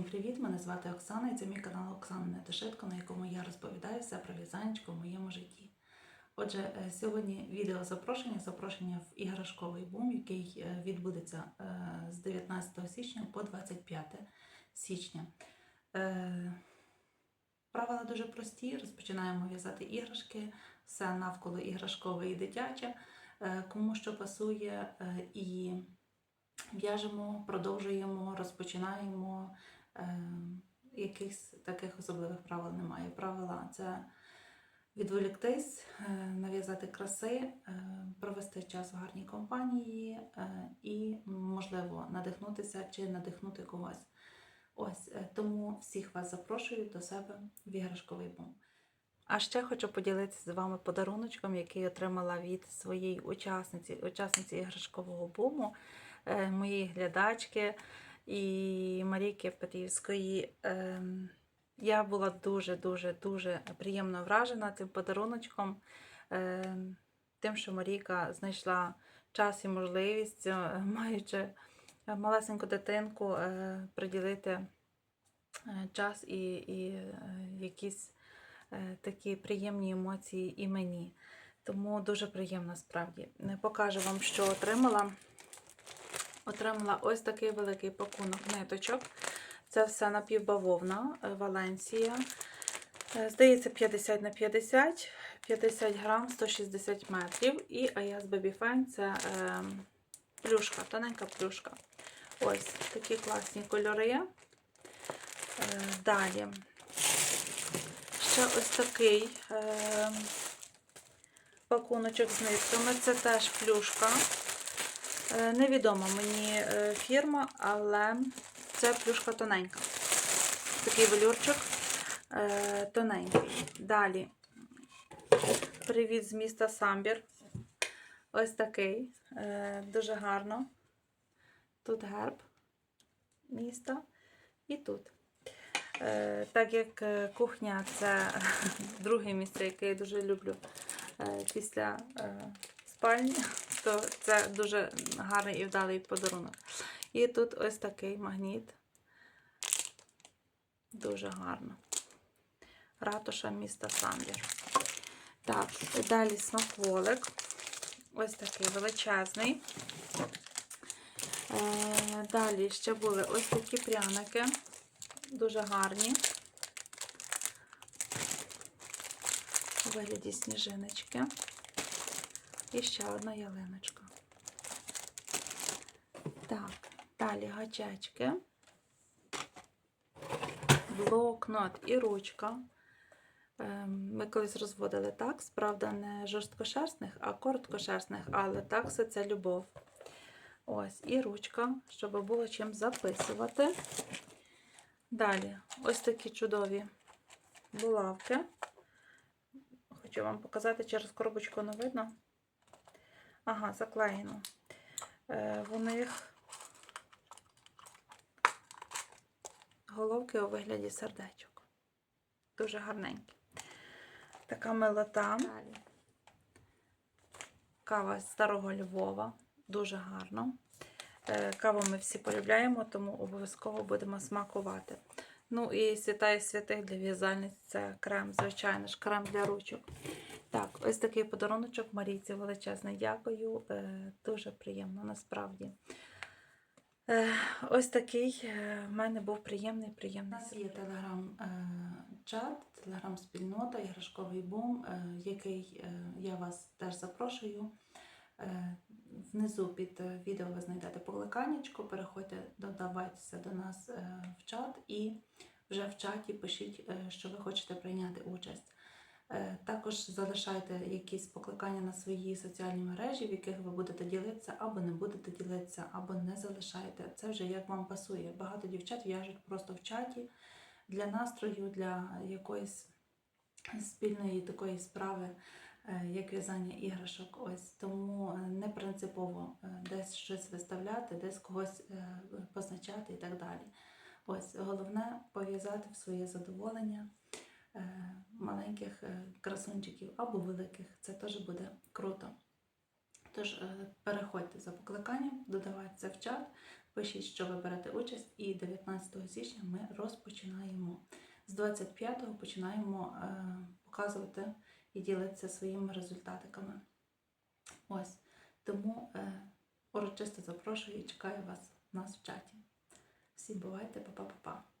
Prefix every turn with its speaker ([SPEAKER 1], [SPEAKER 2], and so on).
[SPEAKER 1] Всім привіт! Мене звати Оксана і це мій канал Оксана Нетишитко, на якому я розповідаю все про в'язанечко в моєму житті. Отже, е, сьогодні відео запрошення, запрошення в іграшковий бум, який е, відбудеться е, з 19 січня по 25 січня. Правила дуже прості. Розпочинаємо в'язати іграшки, все навколо іграшкове і дитяче, кому що пасує, і в'яжемо, продовжуємо, розпочинаємо. Е, Якихось таких особливих правил немає. Правила це відволіктись, е, нав'язати краси, е, провести час в гарній компанії і, можливо, надихнутися чи надихнути когось. Ось тому всіх вас запрошую до себе в іграшковий бум. А ще хочу поділитися з вами подаруночком, який отримала від своєї учасниці, учасниці іграшкового буму, моєї глядачки і Марійки Петрівської. Ем, Я була дуже, дуже, приємно вражена цим подаруночком, ем, тим, що Марійка знайшла час і можливість, е, маючи малесеньку дитинку, е, приділити е, час і, і якісь такі приємні емоції і мені. Тому дуже приємно справді. Покажу вам, що отримала. Отримала ось такий великий пакунок ниточок. Це все напівбавовна е, Валенсія. Е, Здається, 50 на 50, 50 грам, 160 метрів. І Ayas Baby Fine це е, плюшка, тоненька плюшка. Ось такі класні кольори. Е, далі. Ще ось такий е, пакуночок з нитками. Це теж плюшка. Е, Невідома мені е, фірма, але це плюшка тоненька. Такий велюрчик е, тоненький. Далі привіт з міста Самбір. Ось такий. Дуже гарно. Тут герб міста і тут. Так як кухня це друге місце, яке я дуже люблю після спальні, то це дуже гарний і вдалий подарунок. І тут ось такий магніт. Дуже гарно. Ратуша міста Самбір. Так, далі смакволик. Ось такий величезний. Е, Далі ще були ось такі пряники. Дуже гарні. У вигляді сніжиночки. І ще одна ялиночка. Так, далі гачечки, блокнот і ручка. Ем, Ми колись розводили так, справда, не жорсткошерстних, а короткошерстних, але так все це любов. Ось, і ручка, щоб було чим записувати. Далі, ось такі чудові булавки. Хочу вам показати через коробочку не видно. Ага, заклеєно. Е, в них головки у вигляді сердечок. Дуже гарненькі. Така милота. Кава з старого Львова. Дуже гарно. Е, Каву ми всі полюбляємо, тому обов'язково будемо смакувати. Ну і святає святих для в'язальниць це крем, звичайно ж, крем для ручок. Так, ось такий подаруночок Марійці величезне дякую. Е, Дуже приємно, насправді. Е, Ось такий е, в мене був приємний, приємний. У нас є телеграм-чат, телеграм-спільнота, іграшковий бум, який я вас теж запрошую. Внизу під відео ви знайдете покликаннячко, переходьте, додавайтеся до нас в чат і вже в чаті пишіть, що ви хочете прийняти участь. Е, Також залишайте якісь покликання на свої соціальні мережі, в яких ви будете ділитися, або не будете ділитися, або не залишайте. Це вже як вам пасує. Багато дівчат в'яжуть просто в чаті для настрою, для якоїсь спільної такої справи, е, як в'язання іграшок. Ось тому е, не принципово десь щось виставляти, десь когось позначати і так далі. Ось головне пов'язати в своє задоволення маленьких е, красунчиків або великих. Це теж буде круто. Тож е, переходьте за покликанням, додавайтеся в чат, пишіть, що ви берете участь, і 19 січня ми розпочинаємо. З 25-го починаємо е, показувати і ділитися своїми результатиками. Ось тому урочисто запрошую і чекаю вас у нас в чаті. Всім бувайте, па-па-па-па.